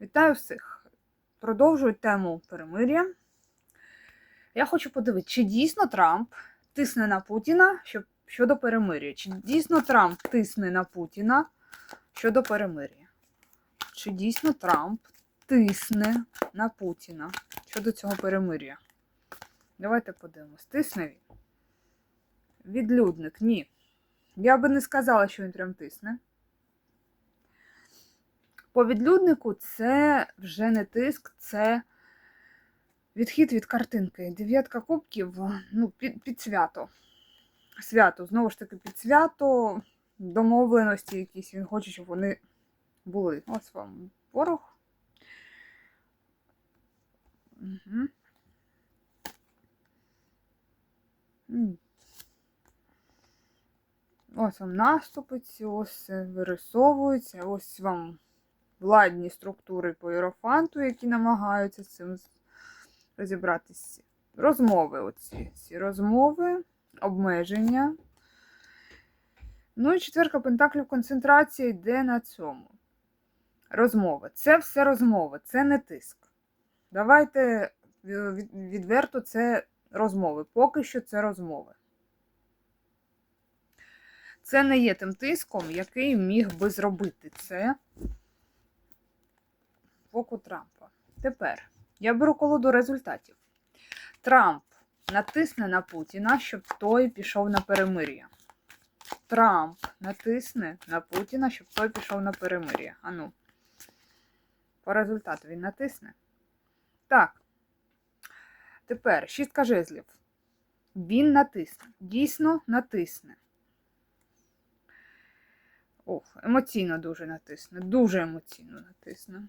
Вітаю всіх! Продовжую тему перемир'я. Я хочу подивитися, чи дійсно Трамп тисне на Путіна щодо перемир'я. Чи дійсно Трамп тисне на Путіна щодо перемир'я? Чи дійсно Трамп тисне на Путіна щодо цього перемир'я? Давайте подивимось. Тисне він? Відлюдник, ні. Я би не сказала, що він прям тисне. По відлюднику це вже не тиск, це відхід від картинки. Дев'ятка кубків ну, під, під свято. Свято, знову ж таки, під свято, домовленості якісь. Він хоче, щоб вони були. Ось вам порох. Угу. Ось вам наступи ці, ось вирисовуються, ось вам владні структури по іерофанту, які намагаються цим розібратися. Розмови, оці ці розмови, обмеження. Ну і четверка пентаклів концентрація йде на цьому. Розмови. Це все розмови, це не тиск. Давайте відверто це розмови. Поки що це розмови. Це не є тим тиском, який міг би зробити це боку Трампа. Тепер я беру колоду результатів. Трамп натисне на Путіна, щоб той пішов на перемир'я. Трамп натисне на Путіна, щоб той пішов на перемир'я. Ану, по результату він натисне. Так. Тепер шістка жезлів. Він натисне. Дійсно натисне. Ох, емоційно дуже натисне. Дуже емоційно натисне.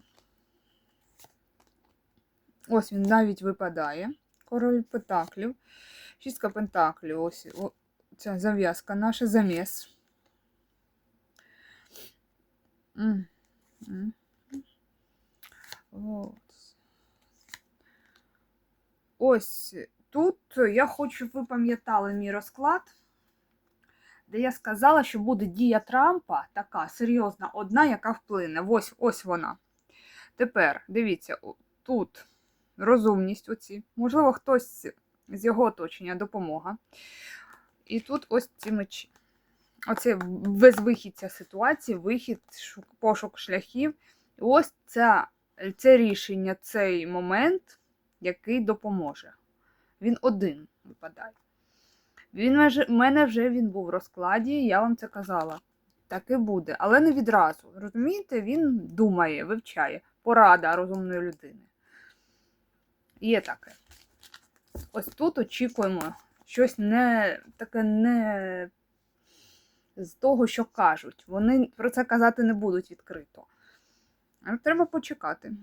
Ось він навіть випадає. Король Пентаклів. Шістка Пентаклів. Ось ця зав'язка наша заміс. Ось тут я хочу, щоб ви пам'ятали мій розклад, де я сказала, що буде дія Трампа така серйозна, одна, яка вплине. Ось ось вона. Тепер, дивіться, тут розумність оці. Можливо, хтось з його оточення допомога. І тут ось ці мечі. Оце безвихід ця ситуація, вихід, пошук шляхів. І ось ця, це рішення, цей момент, який допоможе. Він один випадає. Він в мене вже він був в розкладі, я вам це казала. Так і буде, але не відразу. Розумієте, він думає, вивчає. Порада розумної людини. Є таке. Ось тут очікуємо щось не таке не з того, що кажуть. Вони про це казати не будуть відкрито. Але треба почекати.